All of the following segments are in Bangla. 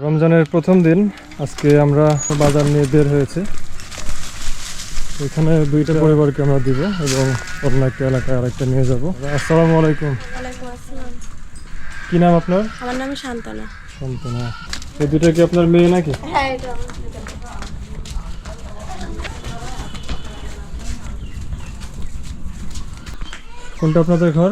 রমজানের প্রথম দিন আজকে আমরা বাজার নিয়ে বের হয়েছে। এখানে দুইটা পরিবারকে আমরা দিব এবং অন্য একটা এলাকায় আরেকটা নিয়ে যাব। আসসালামু আলাইকুম। কি নাম আপনার? আমার নাম শান্তনা। শান্তনা। এই দুটো কি আপনার মেয়ে নাকি? হ্যাঁ এটা কোনটা আপনাদের ঘর?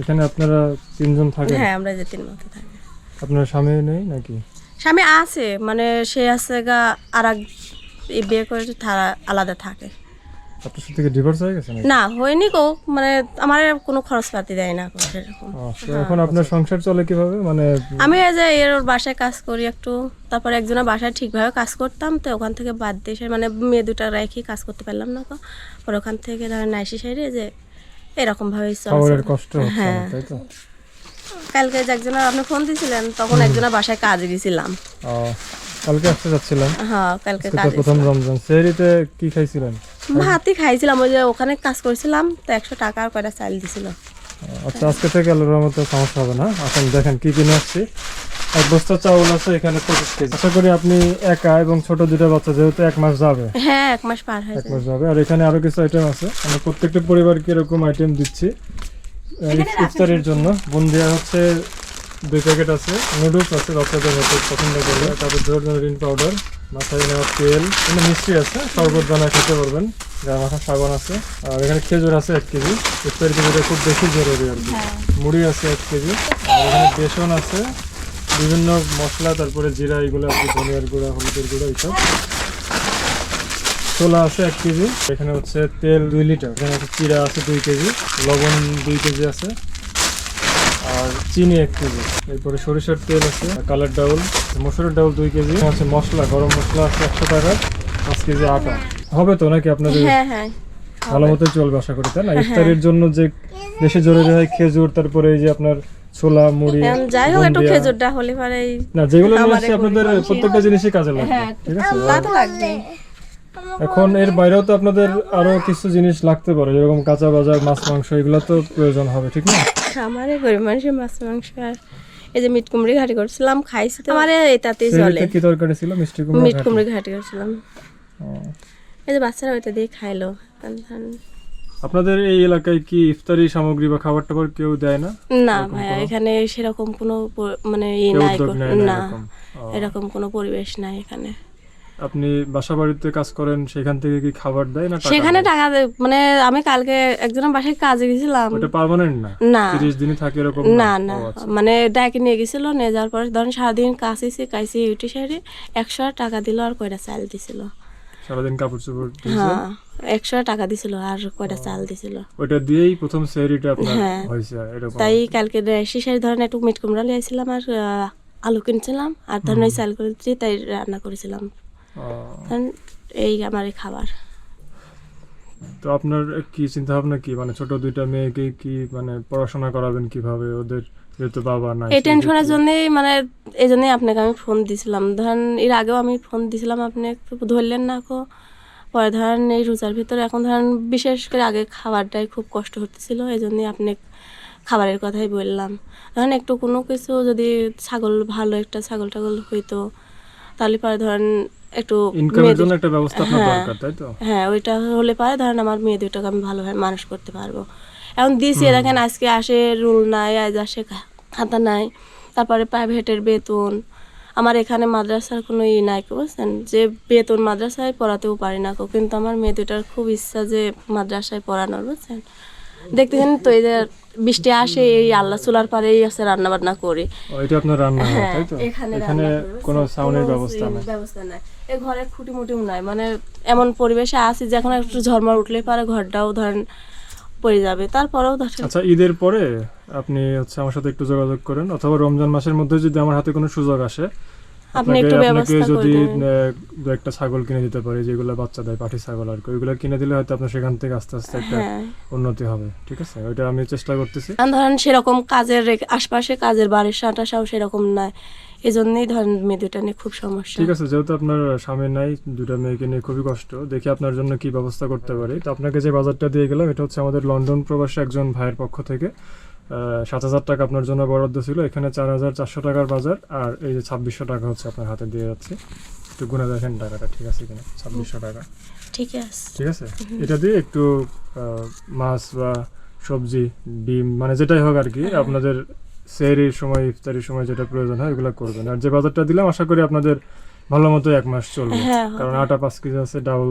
এখানে আপনারা তিনজন থাকেন? হ্যাঁ আমরা যে তিন মতো থাকি। আপনার স্বামী নেই নাকি? স্বামী আছে মানে সে আছে গা আর এক এই বিয়ে করে তারা আলাদা থাকে। আপনার সাথে কি ডিভোর্স হয়ে গেছে নাকি? না হয়নি গো মানে আমার কোনো খরচপাতি দেয় না সেরকম। তো এখন আপনার সংসার চলে কীভাবে? মানে আমি এই যে এর ওর বাসায় কাজ করি একটু তারপরে একজনের বাসায় ঠিকভাবে কাজ করতাম তো ওখান থেকে বাদ দিয়ে এসে মানে মেয়ে দুটা রেখে কাজ করতে পারলাম না পরে ওখান থেকে ধরেন নাইসি সাইডে যে এরকম ভাবে খাবারের কষ্ট হচ্ছে হ্যাঁ। অনেক, তাই তো? কালকে যে একজনের আপনি ফোন দিয়েছিলেন তখন একজনের বাসায় কাজে গেছিলাম। কালকে আসতে যাচ্ছিলাম হ্যাঁ কালকে কাজে প্রথম রমজান। সেহরিতে কি খাইছিলেন? ভাতই খাইছিলাম ওই যে ওখানে কাজ করছিলাম তো একশো টাকা আর কয়টা চাল দিছিল। আচ্ছা আজকে থেকে আল্লাহর রহমতে সমস্যা হবে না। এখন দেখেন কি কিনে আসছি। এক বস্তা চাউল আছে এখানে পঁচিশ কেজি। আশা করি আপনি একা এবং ছোট দুটো বাচ্চা যেহেতু এক মাস যাবে। হ্যাঁ এক মাস পার হয়ে এক মাস যাবে। আর এখানে আরও কিছু আইটেম আছে। আমরা প্রত্যেকটা পরিবারকে এরকম আইটেম দিচ্ছি। ইফতারের জন্য। বুন্দিয়া হচ্ছে দুই প্যাকেট আছে। নুডলস আছে বাচ্চাদের হয়তো পছন্দ করবে তারপর জোরজরিন পাউডার মাথায় নেওয়া তেল। এখানে মিষ্টি আছে শরবত বানায় খেতে পারবেন। যার মাথা সাবান আছে। আর এখানে খেজুর আছে এক কেজি। ইফতার কেজিটা খুব বেশি জরুরি আর কি। হ্যাঁ। মুড়ি আছে এক কেজি। আর এখানে বেসন আছে। বিভিন্ন মশলা তারপরে জিরা এগুলো আছে ধনিয়ার গুঁড়া হলুদের গুঁড়া এইসব। ছোলা আছে এক কেজি। এখানে হচ্ছে তেল দুই লিটার। এখানে হচ্ছে চিরা আছে দুই কেজি লবণ দুই কেজি আছে আর চিনি এক কেজি। এরপরে সরিষার তেল আছে কালার ডাউল মসুরের ডাউল দুই কেজি। আছে মশলা গরম মশলা আছে একশো টাকা পাঁচ কেজি আটা। হবে তো নাকি আপনাদের? হ্যাঁ হ্যাঁ ভালো মতো চলবে আশা করি তাই না? ইফতারের জন্য যে বেশি জরুরি হয় খেজুর তারপরে এই যে আপনার ছোলা মুড়ি যাই হোক একটু খেজুরটা হলে পরে না যেগুলো নিয়ে আপনাদের প্রত্যেকটা জিনিসই কাজে লাগবে হ্যাঁ ঠিক আছে? লাগবে এখন এর বাইরেও তো আপনাদের আরও কিছু জিনিস লাগতে পারে যেরকম কাঁচা বাজার মাছ মাংস এগুলো তো প্রয়োজন হবে ঠিক না? আমারে গরিব মানুষের মাছ মাংস আর এই যে মিট কুমড়ি ঘাটি করছিলাম খাইছি তো। আমারে এটাতেই চলে কি তরকারি ছিল? মিষ্টি কুমড়া মিট ঘাটি? কুমড়ি ঘাটি করছিলাম। এই যে বাচ্চারা ওইটা দিয়ে খাইলো আপনাদের এই এলাকায় কি ইফতারি সামগ্রী বা খাবার টাবার কেউ দেয় না? না ভাইয়া এখানে সেরকম কোনো মানে ই নাই না। এরকম কোনো পরিবেশ নাই এখানে। আপনি বাসা বাড়িতে কাজ করেন সেখান থেকে কি খাবার দেয় না সেখানে টাকা দে- মানে আমি কালকে একজনের বাসায় কাজে গেছিলাম। ওটা পার্মানেন্ট না? না। তিরিশ দিনই থাকে এরকম না? না আচ্ছা। মানে ডাকে নিয়ে গেছিল নিয়ে যাওয়ার পরে ধরেন সারাদিন কাশিছি কাইছি ইউটি সাইডে একশো টাকা দিল আর কয়টা চাল দিছিল। সারাদিন কাপড় চোপড় হ্যাঁ একশো টাকা দিছিল আর কয়টা চাল দিছিল। ওইটা দিয়েই প্রথম সেহরিটা আপনার হ্যাঁ। হয়েছে এরকম। তাই কালকে শিশারি ধরেন একটু মিট কুমড়া লিয়েছিলাম আর আলু কিনছিলাম আর ধরেন চাল করে তাই রান্না করেছিলাম। এই আমার খাবার। তো আপনার কি চিন্তা ভাবনা কি? মানে ছোট দুইটা মেয়েকে কি মানে পড়াশোনা করাবেন কীভাবে? ওদের যেহেতু বাবা নাই এই টেনশনের জন্যই মানে এই জন্যই আপনাকে আমি ফোন দিছিলাম। ধরেন এর আগেও আমি ফোন দিছিলাম আপনি একটু ধরলেন না কো। পরে ধরেন এই রোজার ভিতরে এখন ধরেন বিশেষ করে আগে খাবারটাই খুব কষ্ট হতেছিল এই জন্যই আপনি খাবারের কথাই বললাম। ধরেন একটু কোনো কিছু যদি ছাগল ভালো একটা ছাগল টাগল হইতো তাহলে পরে ধরেন একটু ইনকামের জন্য একটা ব্যবস্থা আপনার হ্যাঁ। দরকার তাই তো? হ্যাঁ ওইটা হলে পারে ধরেন আমার মেয়ে দুটোকে আমি ভালোভাবে মানুষ করতে পারব। এখন দিছি দেখেন আজকে আসে রুল নাই আজ আসে খাতা নাই। তারপরে প্রাইভেটের বেতন। আমার এখানে মাদ্রাসার কোনো ই নাই বুঝছেন যে বেতন মাদ্রাসায় পড়াতেও পারি না কিন্তু আমার মেয়ে দুটার খুব ইচ্ছা যে মাদ্রাসায় পড়ানোর বুঝছেন? দেখতেছেন তো এই যে বৃষ্টি আসে এই আল্লাহ চুলার পারেই আছে রান্না বান্না করি ওইটা আপনার রান্না হয় তাই তো? এখানে কোনো সাউন্ডের ব্যবস্থা নেই? ব্যবস্থা নাই। এই ঘরে খুঁটি মুটিও নাই মানে এমন পরিবেশে আছি যে এখন একটু ঝরমর উঠলে পারে ঘরটাও ধরেন পড়ে যাবে তারপরেও ধরেন আচ্ছা ঈদের পরে আপনি হচ্ছে আমার সাথে একটু যোগাযোগ করেন অথবা রমজান মাসের মধ্যে যদি আমার হাতে কোনো সুযোগ আসে আপনি একটু ব্যবস্থা যদি দেবেন। আহ, দু একটা ছাগল কিনে দিতে পারি যেগুলো বাচ্চা দেয় পাঠি ছাগল আর কি ওইগুলো কিনে দিলে হয়তো আপনার সেখান থেকে আস্তে আস্তে একটা হ্যাঁ। উন্নতি হবে ঠিক আছে? ওইটা আমি চেষ্টা করতেছি। ধরেন সেরকম কাজের আশপাশে কাজের বাড়ির সাঁটাসাও সেরকম নাই এই জন্যই ধরেন মেয়ে দুটা নিয়ে খুব সমস্যা। ঠিক আছে যেহেতু আপনার স্বামী নাই দুটা মেয়েকে নিয়ে খুবই কষ্ট দেখি আপনার জন্য কি ব্যবস্থা করতে পারি। তো আপনাকে যে বাজারটা দিয়ে গেলাম এটা হচ্ছে আমাদের লন্ডন প্রবাসী একজন ভাইয়ের পক্ষ থেকে। সাত হাজার টাকা আপনার জন্য বরাদ্দ ছিল। এখানে চার হাজার চারশো টাকার বাজার আর এই যে ছাব্বিশশো টাকা হচ্ছে আপনার হাতে দিয়ে যাচ্ছে। একটু গুনে দেখেন টাকাটা ঠিক আছে কিনা? ছাব্বিশশো টাকা। ঠিক আছে। ঠিক আছে? এটা দিয়ে একটু মাছ বা সবজি ডিম মানে যেটাই হোক আর কি আপনাদের সেহরির সময় ইফতারির সময় যেটা প্রয়োজন হয় এগুলো করবেন। আর যে বাজারটা দিলাম আশা করি আপনাদের ভালো মতো এক মাস চলবে। হ্যাঁ কারণ আটা পাঁচ কেজি আছে ডাউল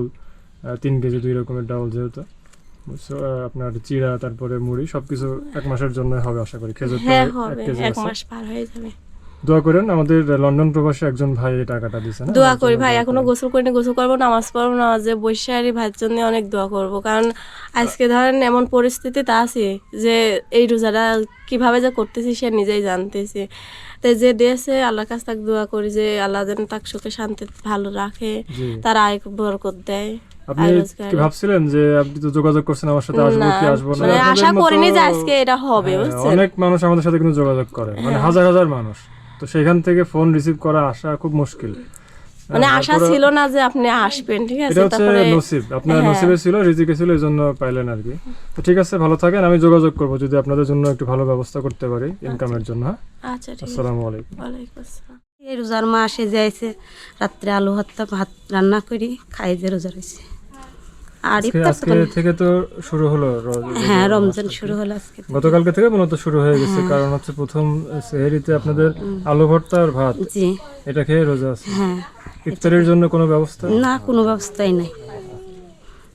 তিন কেজি দুই রকমের ডাউল যেহেতু। আপনার চিড়া তারপরে মুড়ি সবকিছু এক মাসের জন্য হবে আশা করি। খেজুর হ্যাঁ হবে। এক মাস পার হয়ে যাবে। দোয়া করেন আমাদের লন্ডন প্রবাসী একজন ভাই এই টাকাটা দিছে না? দোয়া করি ভাই এখনও গোসল করিনি গোসল করব নামাজ পড়ব নামাজে বৈশাখী ভাইয়ের জন্য অনেক দোয়া করব। কারণ আজকে ধরেন এমন পরিস্থিতিতে আছে যে এই রোজাটা কীভাবে যে করতেছি সে নিজেই জানতেছে। তো যে দিয়েছে আল্লাহর কাছে তাকে দোয়া করি যে আল্লাহ যেন তাকে সুখে শান্তি ভালো রাখে তার আয় বরকত দেয়। আপনি কি ভাবছিলেন যে আপনি তো যোগাযোগ করছেন আমার সাথে আসব কি আসব না? মানে আশা করিনি যে আজকে এটা হবে হ্যাঁ, অনেক মানুষ আমাদের সাথে কিন্তু যোগাযোগ করে মানে হাজার হাজার মানুষ। তো সেখান থেকে ফোন রিসিভ করা আসা খুব মুশকিল। মানে হ্যাঁ, আশা ছিল না যে আপনি আসবেন ঠিক আছে? এটা হচ্ছে নসিব আপনার হ্যাঁ। নসিবে ছিল রিজিকে ছিল এই জন্য পাইলেন আর কি। তো ঠিক আছে ভালো থাকেন আমি যোগাযোগ করব যদি আপনাদের জন্য একটু ভালো ব্যবস্থা করতে পারি ইনকামের জন্য হ্যাঁ? আচ্ছা ঠিক আসসালামু আলাইকুম। ওয়ালাইকুম আসসালাম। এই রোজার মাসে যাইছে রাত্রে আলু ভাত রান্না করি খাই যে রোজা রয়েছে আর ইফতার থেকে তো শুরু হলো রোজ- হ্যাঁ রমজান শুরু হলো আজকে। গতকালকে থেকে মূলত শুরু হয়ে গেছে কারণ হচ্ছে প্রথম সেহেরিতে আপনাদের আলু ভর্তা আর ভাত জি। এটা খেয়ে রোজা আছে। হ্যাঁ। ইফতারের জন্য কোনো ব্যবস্থা? না কোনো ব্যবস্থাই নাই।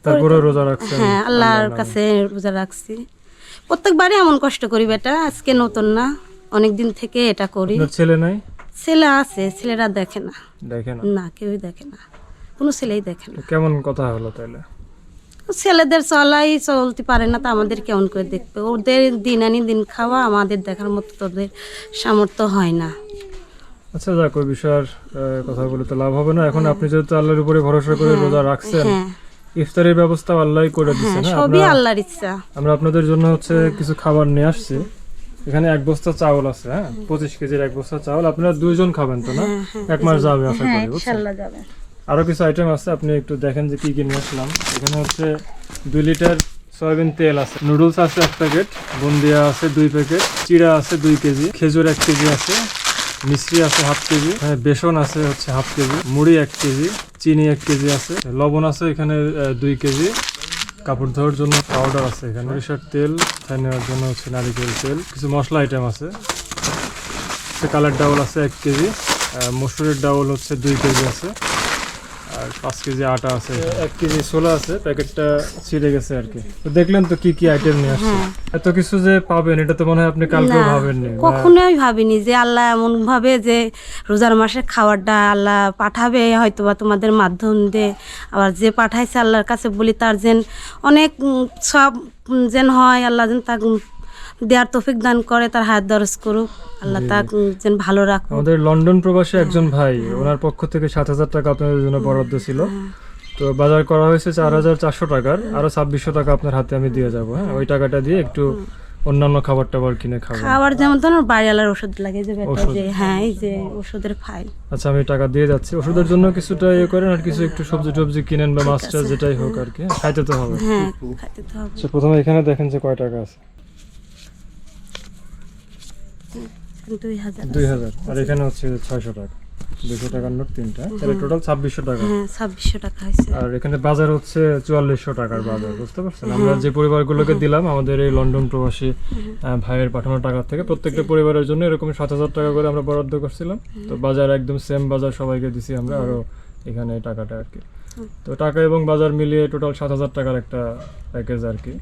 তারপরে রোজা রাখছেন হ্যাঁ আল্লাহর কাছে রোজা রাখছি। প্রত্যেকবারই এমন কষ্ট করি বেটা আজকে নতুন না অনেক দিন থেকে এটা করি। ছেলে নাই? ছেলে আছে ছেলেরা দেখে না। দেখেন না কেউই দেখে না। কোনো ছেলেই দেখে না। কেমন কথা হলো তাহলে? ছেলেদের চলাই চলতে পারে না তো আমাদের কেমন করে দেখবে ওদের দিন আনি দিন খাওয়া আমাদের দেখার মতো তোদের সামর্থ্য হয় না। আচ্ছা যাক ওই বিষয়ের কথা বলে তো লাভ হবে না। এখন আপনি যেহেতু আল্লাহর উপরে ভরসা করে রোজা রাখছেন হ্যাঁ। ইফতারের ব্যবস্থা আল্লাহই করে হ্যাঁ দিচ্ছেন হ্যাঁ সবই আল্লাহর ইচ্ছা। আমরা আপনাদের জন্য হচ্ছে কিছু খাবার নিয়ে আসছি। এখানে এক বস্তা চাউল আছে হ্যাঁ? পঁচিশ কেজির এক বস্তা চাউল। আপনারা দুইজন খাবেন তো না? এক মাস যাবে আশা হ্যাঁ করি বুঝছেন ইনশাল্লাহ যাবে আরও কিছু আইটেম আছে, আপনি একটু দেখেন যে কি কি নিয়ে আসলাম। এখানে হচ্ছে দুই লিটার সয়াবিন তেল আছে। নুডলস আছে এক প্যাকেট, বুন্দিয়া আছে দুই প্যাকেট, চিড়া আছে দুই কেজি, খেজুর এক কেজি আছে মিশ্রি আছে হাফ কেজি, এখানে বেসন আছে হচ্ছে হাফ কেজি, মুড়ি এক কেজি, চিনি এক কেজি আছে, লবণ আছে এখানে দুই কেজি, কাপড় ধোয়ার জন্য পাউডার আছে এখানে। সরিষার তেল ফ্যান নেওয়ার জন্য হচ্ছে নারিকেল তেল, কিছু মশলা আইটেম আছে। কালার ডাউল আছে এক কেজি মসুরের ডাউল হচ্ছে দুই কেজি আছে। আর পাঁচ কেজি আটা আছে। এক কেজি ছোলা আছে প্যাকেটটা ছিঁড়ে গেছে আর কি। তো দেখলেন তো কি কি আইটেম নিয়ে আসছে। এত কিছু যে পাবেন এটা তো মনে হয় আপনি কালকেও না, ভাবেননি। কখনোই ভাবিনি যে আল্লাহ এমন ভাবে যে রোজার মাসে খাবারটা আল্লাহ পাঠাবে হয়তো বা তোমাদের মাধ্যম দিয়ে। আবার যে পাঠাইছে আল্লাহর কাছে বলি তার যেন অনেক সব যেন হয় আল্লাহ যেন তাকে দেওয়ার তৌফিক দান করে তার হাত দরজ করুক। আল্লাহ তাকে যেন ভালো রাখুক। আমাদের লন্ডন প্রবাসী একজন ভাই ওনার পক্ষ থেকে সাত হাজার টাকা আপনাদের জন্য বরাদ্দ ছিল। তো বাজার করা হয়েছে চার হাজার চারশো টাকার আরও ছাব্বিশশো টাকা আপনার হাতে আমি দিয়ে যাব হ্যাঁ? ওই টাকাটা দিয়ে একটু অন্যান্য খাবার টাবার কিনে খাব। খাবার যেমন বাড়িওয়ালার ওষুধ লাগে যে যে হ্যাঁ এই যে ওষুধের ফাইল। আচ্ছা আমি টাকা দিয়ে যাচ্ছি। ওষুধের জন্য কিছুটা ইয়ে করেন আর কিছু একটু সবজি টবজি কিনেন বা মাছ টাছ যেটাই হোক আর কি খাইতে তো হবে। হ্যাঁ খাইতে তো হবে। আচ্ছা প্রথমে এখানে দেখেন যে কয় টাকা আছে। দুই হাজার দুই হাজার। আর এখানে হচ্ছে ছয়শো টাকা। দুশো টাকার নোট তিনটা। তাহলে টোটাল ছাব্বিশশো টাকা। হ্যাঁ ছাব্বিশশো টাকা হয়েছে। আর এখানে বাজার হচ্ছে চুয়াল্লিশশো টাকার বাজার বুঝতে পারছেন? আমরা যে পরিবারগুলোকে দিলাম আমাদের এই লন্ডন প্রবাসী ভাইয়ের পাঠানো টাকা থেকে প্রত্যেকটা পরিবারের জন্য এরকম সাত হাজার টাকা করে আমরা বরাদ্দ করছিলাম। তো বাজার একদম সেম বাজার সবাইকে দিছি আমরা আরও এখানে টাকাটা আর কি। তো টাকা এবং বাজার মিলিয়ে টোটাল সাত হাজার টাকার একটা প্যাকেজ আর কি।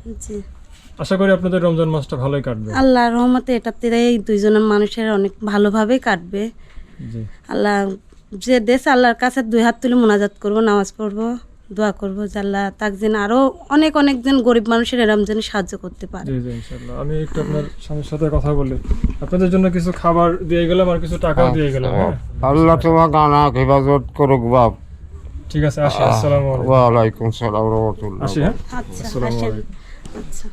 আশা করি আপনাদের রমজান মাসটা ভালোই কাটবে। আল্লাহর রহমতে এটাতে এই দুইজনের মানুষের অনেক ভালোভাবে কাটবে। আল্লাহ যে দেশ আল্লাহর কাছে দুই হাত তুলে মোনাজাত করব নামাজ পড়ব দোয়া করব যে আল্লাহ তাক যেন আরও অনেক অনেক জন গরিব মানুষের এরম যেন সাহায্য করতে পারে। জি জি ইনশাল্লাহ আমি একটু আপনার স্বামীর সাথে কথা বলি। আপনাদের জন্য কিছু খাবার দিয়ে গেলাম আর কিছু টাকা দিয়ে গেলাম হ্যাঁ? আল্লাহ তোমার গানা হেফাজত করুক বাপ। ঠিক আছে আসি আসসালামু আলাইকুম। ওয়ালাইকুম সালাম রহমতুল্লাহ। আসি হ্যাঁ? আচ্ছা আসসালামু আলাইকুম। আচ্ছা।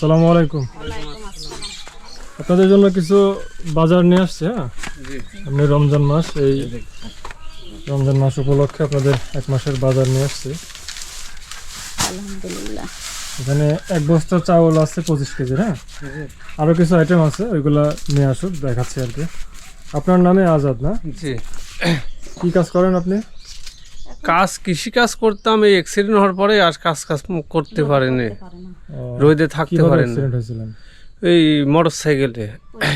আসসালামু আলাইকুম। আপনাদের জন্য কিছু বাজার নিয়ে আসছে হ্যাঁ? আপনি রমজান মাস এই রমজান মাস উপলক্ষে আপনাদের এক মাসের বাজার নিয়ে আসছি। আলহামদুলিল্লাহ। এখানে এক বস্তা চাউল আছে পঁচিশ কেজি হ্যাঁ? আরও কিছু আইটেম আছে ওইগুলা নিয়ে আসুক দেখাচ্ছি আর কি। আপনার নামে আজাদ না? জি। কি কাজ করেন আপনি? কাজ কৃষি কাজ করতাম এই অ্যাক্সিডেন্ট হওয়ার পরে আর কাজ কাজ করতে পারেনি। রোদে থাকতে পারেন। এই মোটর সাইকেলে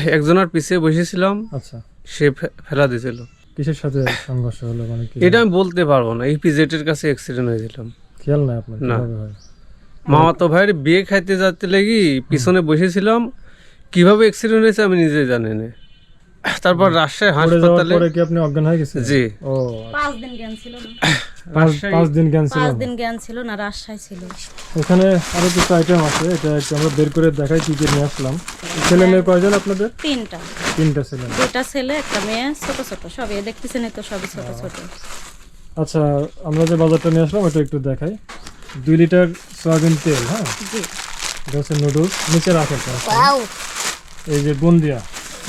একজনের পিছিয়ে বসেছিলাম আচ্ছা। সে ফে- ফেলা দিয়েছিল। কিসের সাথে সংঘর্ষ হলো মানে এটা আমি বলতে পারব না এই পিজেটের কাছে অ্যাক্সিডেন্ট হয়েছিলাম খেয়াল নাই আপনার না। মামাতো ভাইয়ের বিয়ে খাইতে যাতে লেগে পিছনে বসেছিলাম কীভাবে অ্যাক্সিডেন্ট হয়েছে আমি নিজে জানি না। তারপর রাজশাহী হাসপাতালে পরে কি আপনি অজ্ঞান হয়ে গেছেন? জি। ও। পাঁচ দিন জ্ঞান ছিল না। পাঁচ পাঁচ দিন জ্ঞান ছিল পাঁচ দিন জ্ঞান ছিল না রাজশাহী ছিল। এখানে আরও কিছু আইটেম আছে এটা একটু আমরা বের করে দেখাই কি কি নিয়ে আসলাম। ছেলে মেয়ে কয়জন আপনাদের? তিনটা। তিনটা ছেলে। দুটা ছেলে একটা মেয়ে ছোট ছোট সবই দেখতেছেন তো সবই ছোট ছোট। আচ্ছা আমরা যে বাজারটা নিয়ে আসলাম ওটা একটু দেখাই। দুই লিটার সয়াবিন তেল হ্যাঁ? জি। এটা হচ্ছে নুডলস নিচে রাখেন। এই যে বুন্দিয়া।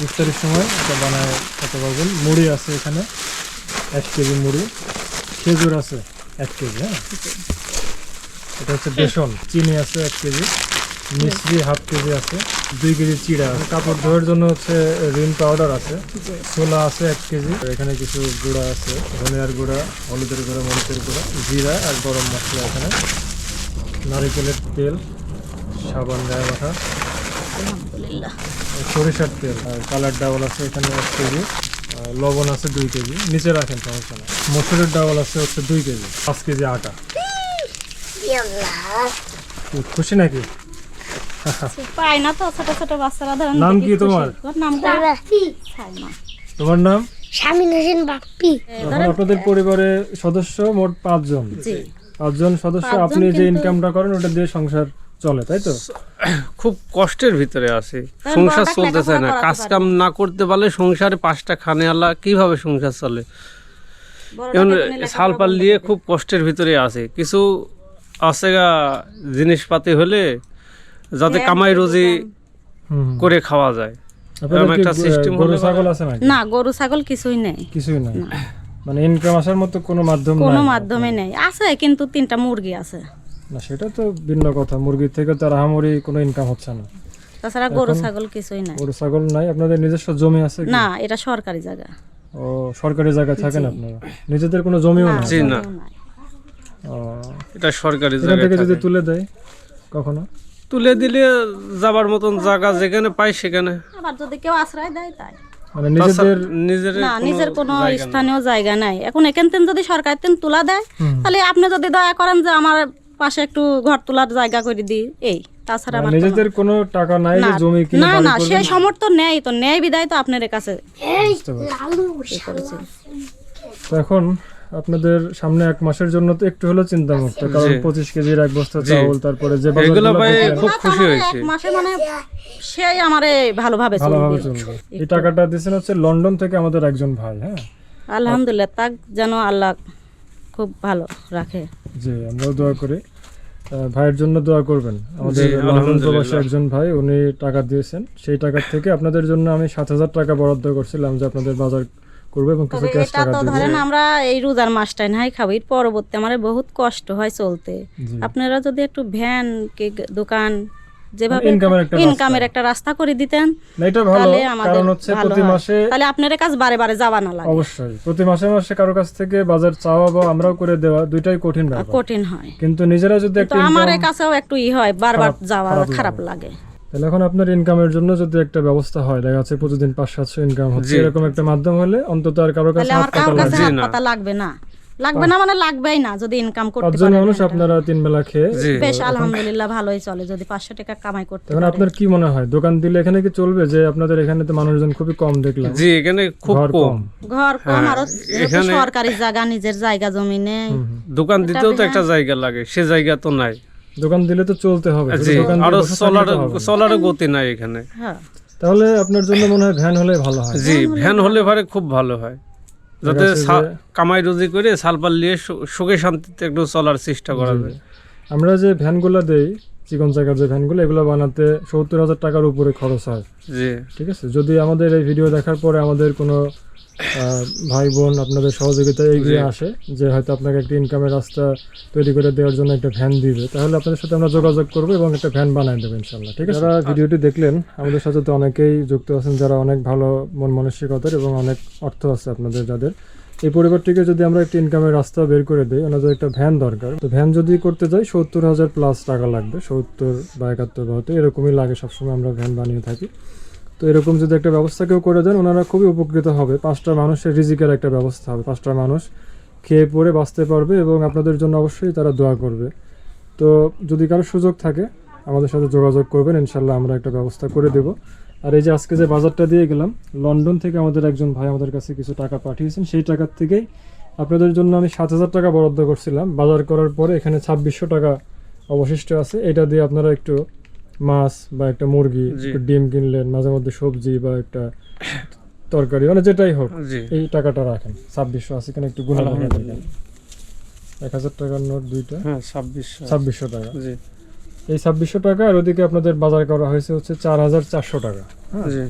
ইফতারের সময় এটা বানায় খেতে পারবেন? মুড়ি আছে এখানে এক কেজি মুড়ি। খেজুর আছে এক কেজি হ্যাঁ? এটা হচ্ছে বেসন চিনি আছে এক কেজি মিশ্রি হাফ কেজি আছে দুই কেজি চিড়া আছে। কাপড় ধোয়ার জন্য হচ্ছে রিন পাউডার আছে ছোলা আছে এক কেজি। এখানে কিছু গুঁড়া আছে ধনিয়ার গুঁড়া হলুদের গুঁড়া মরিচের গুঁড়া জিরা আর গরম মশলা এখানে। নারিকেলের তেল সাবান গায়ে মাখা। আলহামদুলিল্লাহ। সরিষার তেল আর কালার ডাবল আছে এখানে এক কেজি লবণ আছে দুই কেজি। নিচে রাখেন সমস্যা না মসুরের ডাবল আছে হচ্ছে দুই কেজি পাঁচ কেজি আটা। খুশি নাকি? পাই না তো ছোট ছোট বাচ্চারা ধরেন নাম কি তোমার? নাম তোমার নাম? স্বামীন হোসেন বাপ্পি। আপনাদের পরিবারে সদস্য মোট পাঁচজন। জি। পাঁচজন সদস্য আপনি যে ইনকামটা করেন ওটা দিয়ে সংসার চলে তাই তো? খুব কষ্টের ভিতরে আছি। সংসার চলতেছে না কাজ কাম না করতে পারলে সংসারে পাঁচটা খানে আলা কীভাবে সংসার চলে? লেখাপড়া সাল পাল দিয়ে খুব কষ্টের ভিতরে আছে। কিছু আছে গা জিনিসপাতি হলে যাতে কামাই রুজি করে খাওয়া যায়। এরকম একটা system গরু ছাগল আছে নাকি? না গরু ছাগল কিছুই নেই। কিছুই নাই। মানে ইনকাম আসার মতো কোনো মাধ্যম কোনো মাধ্যমে নেই। আছে কিন্তু তিনটা মুরগি আছে। না সেটা তো ভিন্ন কথা। মুরগির থেকে তো আর আহামরি কোনো ইনকাম হচ্ছে না। তাছাড়া গরু ছাগল কিছুই নাই। গরু ছাগল নাই। আপনাদের নিজস্ব জমি আছে না এটা সরকারি জায়গা। ও সরকারি জায়গায় থাকেন আপনারা? নিজেদের কোনো জমিও না জি না। এটা সরকারি জায়গায় থেকে যদি তুলে দেয় কখনো? তুলে দিলে যাবার মতন জায়গা যেখানে পাই সেখানে। আবার যদি কেউ আশ্রয় দেয় তাই। মানে নিজেদের নিজের না নিজের কোনো স্থানীয় জায়গা নাই। এখন এখান থেকে যদি সরকার থেকে তুলা দেয় তাহলে আপনি যদি দয়া করেন যে আমার পাশে একটু ঘর তোলার জায়গা করে দিই। এই তাছাড়া আমার নিজেদের কোনো টাকা নাই যে জমি কিনে না না? সেই সমর্থন নেই তো নেই বিদায় তো আপনার কাছে। এখন আপনাদের সামনে এক মাসের জন্য তো একটু হলেও চিন্তা মুক্ত কারণ পঁচিশ কেজির এক বস্তা চাউল তারপরে যে এগুলো ভাই খুব খুশি হয়েছে। মাসে মানে সেই আমারে ভালোভাবে ভালোভাবে চলবে। এই টাকাটা দিয়েছেন হচ্ছে লন্ডন থেকে আমাদের একজন ভাই হ্যাঁ? আলহামদুলিল্লাহ তাক যেন আল্লাহ খুব ভালো রাখে। জি আমরাও দোয়া করি। ভাইয়ের জন্য দোয়া করবেন। আমাদের লন্ডন প্রবাসী একজন ভাই উনি টাকা দিয়েছেন। সেই টাকা থেকে আপনাদের জন্য আমি সাত হাজার টাকা বরাদ্দ করছিলাম যে আপনাদের বাজার করব এবং কিছু তবে ক্যাশ এটা টাকা তো ধরেন আমরা এই রোজার মাসটাই নাই খাব এর পরবর্তী আমার বহুত কষ্ট হয় চলতে। আপনারা যদি একটু ভ্যান কি দোকান যেভাবে ইনকামের একটা রাস্তা। করে দিতেন এটা ভালো কারণ হচ্ছে প্রতি মাসে তাহলে আপনার কাছে বারে বারে যাওয়া না লাগে। অবশ্যই প্রতি মাসে মাসে কারও কাছ থেকে বাজার চাওয়া বা আমরাও করে দেওয়া দুইটাই কঠিন ব্যাপার। কঠিন হয়। কিন্তু নিজেরা যদি তো একটা আমার কাছেও একটু ই হয় বারবার যাওয়া খারাপ খারাপ লাগে। তাহলে এখন আপনার ইনকামের জন্য যদি একটা ব্যবস্থা হয় দেখা যাচ্ছে প্রতিদিন পাঁচ সাতশো ইনকাম হচ্ছে এরকম একটা মাধ্যম হলে অন্তত আর কারও কাছে হাত পাতা লাগবে না। লাগবে না মানে লাগবেই না যদি ইনকাম করতে পাঁচজন পারেন মানুষ আপনারা তিন বেলা খেয়ে জি। বেশ আলহামদুলিল্লাহ ভালোই চলে যদি পাঁচশো টাকা কামাই করতে তখন পারে আপনার কি মনে হয়? দোকান দিলে এখানে কি চলবে যে আপনাদের এখানে তো মানুষজন খুবই কম দেখলাম? জি এখানে খুব কম। ঘর কম হ্যাঁ, আরও এখানে- সরকারি জায়গা নিজের জায়গা জমি নেই। দোকান দিতেও তো একটা জায়গা লাগে সে জায়গা তো নাই। দোকান দিলে তো চলতে হবে আরও না। চলারও গতি নাই এখানে। হ্যাঁ। তাহলে আপনার জন্য মনে হয় ভ্যান হলে ভালো হয়? জি ভ্যান হলে পারে খুব ভালো হয়। যাতে কামাই রুজি করে সালপাল নিয়ে সুখে শান্তিতে একটু চলার চেষ্টা করা যায়। আমরা যে ভ্যানগুলো দেই চিকন চাকার যে ভ্যানগুলো এগুলো বানাতে সত্তর হাজার টাকার উপরে খরচ হয়। জি। ঠিক আছে? যদি আমাদের এই ভিডিও দেখার পরে আমাদের কোনো ভাই বোন আপনাদের সহযোগিতায় এগিয়ে আসে যে হয়তো আপনাকে একটা ইনকামের রাস্তা তৈরি করে দেওয়ার জন্য একটা ভ্যান দিবে। তাহলে আপনাদের সাথে আমরা যোগাযোগ করব এবং একটা ভ্যান বানিয়ে দেবো ইনশাল্লাহ ঠিক আছে? যারা ভিডিওটি দেখলেন আমাদের সাথে তো অনেকেই যুক্ত আছেন যারা অনেক ভালো মন মানসিকতার এবং অনেক অর্থ আছে আপনাদের যাদের। এই পরিবারটিকে যদি আমরা একটা ইনকামের রাস্তা বের করে দিই ওনাদের একটা ভ্যান দরকার। তো ভ্যান যদি করতে যাই সত্তর হাজার প্লাস টাকা লাগবে সত্তর বা একাত্তর বা হয়তো এরকমই লাগে সবসময় আমরা ভ্যান বানিয়ে থাকি। তো এরকম যদি একটা ব্যবস্থা কেউ করে দেন, ওনারা খুবই উপকৃত হবে। পাঁচটা মানুষের রিজিকের একটা ব্যবস্থা হবে। পাঁচটা মানুষ খেয়ে পরে বাঁচতে পারবে এবং আপনাদের জন্য অবশ্যই তারা দোয়া করবে। তো যদি কারও সুযোগ থাকে, আমাদের সাথে যোগাযোগ করবেন। ইনশাল্লাহ আমরা একটা ব্যবস্থা করে দেব। আর এই যে আজকে যে বাজারটা দিয়ে গেলাম, লন্ডন থেকে আমাদের একজন ভাই আমাদের কাছে কিছু টাকা পাঠিয়েছেন। সেই টাকার থেকেই আপনাদের জন্য আমি সাত হাজার টাকা বরাদ্দ করছিলাম। বাজার করার পরে এখানে ছাব্বিশশো টাকা অবশিষ্ট আছে। এটা দিয়ে আপনারা একটু মাছ বা একটা মুরগি ডিম কিনলেন মাঝে মধ্যে সবজি বা একটা তরকারি মানে যেটাই হোক এই টাকাটা রাখেন। ছাব্বিশশো আছে কিনা একটু গুণা এক হাজার টাকার নোট দুইটা। হ্যাঁ ছাব্বিশশো ছাব্বিশশো টাকা। জি। এই ছাব্বিশশো টাকা আর ওদিকে আপনাদের বাজার করা হয়েছে হচ্ছে চার হাজার চারশো টাকা। হ্যাঁ।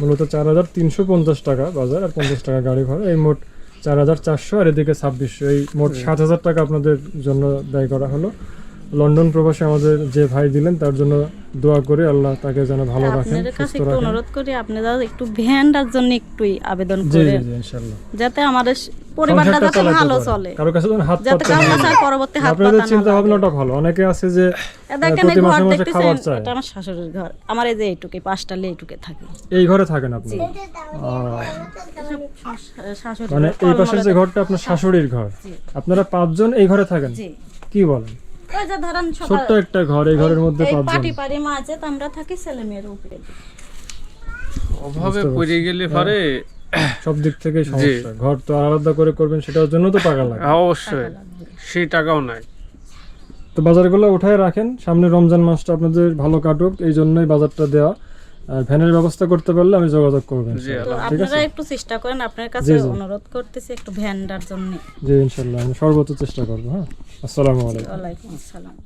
মূলত চার হাজার তিনশো পঞ্চাশ টাকা বাজার আর পঞ্চাশ টাকা গাড়ি ভাড়া। এই মোট চার হাজার চারশো আর এদিকে ছাব্বিশশো। এই মোট সাত হাজার টাকা আপনাদের জন্য ব্যয় করা হলো। লন্ডন প্রবাসে আমাদের যে ভাই দিলেন তার জন্য দোয়া করে। আল্লাহ তাকে যেন ভালো রাখেন সুস্থ একটু রাখেন। অনুরোধ করি আপনারা একটু ভ্যানটার জন্য একটুই আবেদন করে জি জি ইনশাল্লাহ যাতে আমাদের স- পরিবারটা যাতে ভালো চলে। কারও কাছে যেন হাত যাতে কারও কাছে পরবর্তী হাত আপনাদের চিন্তা ভাবনাটা ভালো। অনেকে আছে যে দেখেন এই ঘর মাসে মাসে দেখতেছেন? এটা আমার শাশুড়ির ঘর। আমার এই যে এইটুকু পাঁচটা লে থাকে। এই ঘরে থাকেন আপনি? আহ, মানে এই পাশের যে ঘরটা আপনার শাশুড়ির ঘর। আপনারা পাঁচজন এই ঘরে থাকেন? কি বলেন? ওই যে ধরেন ছোট্ট একটা ঘর এই ঘরের মধ্যে এই পাঁচজন। পাটি মা আছে তো আমরা থাকি ছেলে মেয়ের উপরে। অভাবে পড়ে গেলে পারে। সব দিক থেকে সমস্যা। ঘর তো আলাদা করে করবেন সেটার জন্য তো টাকা লাগে। হ্যাঁ, অবশ্যই। সেই টাকাও নাই। তো বাজারগুলো উঠায় রাখেন। সামনে রমজান মাসটা আপনাদের ভালো কাটুক এই জন্যই বাজারটা দেওয়া। আর ভ্যানের ব্যবস্থা করতে পারলে আমি যোগাযোগ আছে? আপনারা একটু চেষ্টা করেন আপনার কাছে। অনুরোধ করতেছি একটু ভ্যানটার জন্য। জি ইনশাআল্লাহ আমি সর্বোচ্চ চেষ্টা করব হ্যাঁ? আসসালামু আলাইকুম। ওয়ালাইকুম আসসালাম।